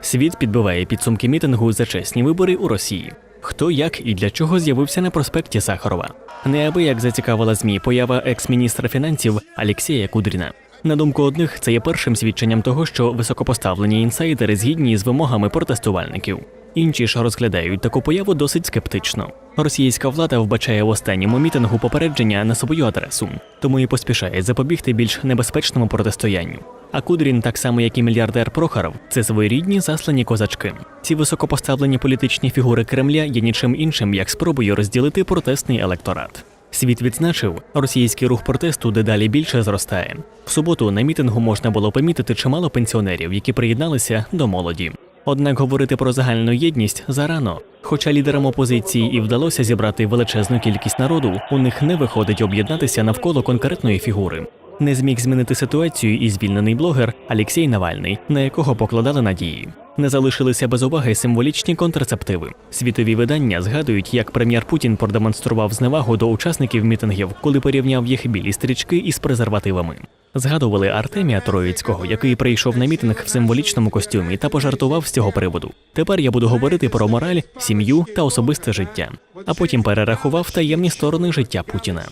Світ підбиває підсумки мітингу за чесні вибори у Росії. Хто як і для чого з'явився на проспекті Сахарова. Неабияк зацікавила ЗМІ поява екс-міністра фінансів Алєксія Кудріна. На думку одних, це є першим свідченням того, що високопоставлені інсайдери згідні з вимогами протестувальників. Інші ж розглядають таку появу досить скептично. Російська влада вбачає в останньому мітингу попередження на свою адресу, тому і поспішає запобігти більш небезпечному протистоянню. А Кудрін, так само як і мільярдер Прохоров, це своєрідні заслані козачки. Ці високопоставлені політичні фігури Кремля є нічим іншим, як спробою розділити протестний електорат. Світ відзначив, російський рух протесту дедалі більше зростає. В суботу на мітингу можна було помітити чимало пенсіонерів, які приєдналися до молоді. Однак говорити про загальну єдність зарано. Хоча лідерам опозиції і вдалося зібрати величезну кількість народу, у них не виходить об'єднатися навколо конкретної фігури. Не зміг змінити ситуацію і звільнений блогер Алєксій Навальний, на якого покладали надії. Не залишилися без уваги символічні контрацептиви. Світові видання згадують, як прем'єр Путін продемонстрував зневагу до учасників мітингів, коли порівняв їх білі стрічки із презервативами. Згадували Артемія Троїцького, який прийшов на мітинг в символічному костюмі та пожартував з цього приводу. Тепер я буду говорити про мораль, сім'ю та особисте життя. А потім перерахував таємні сторони життя Путіна.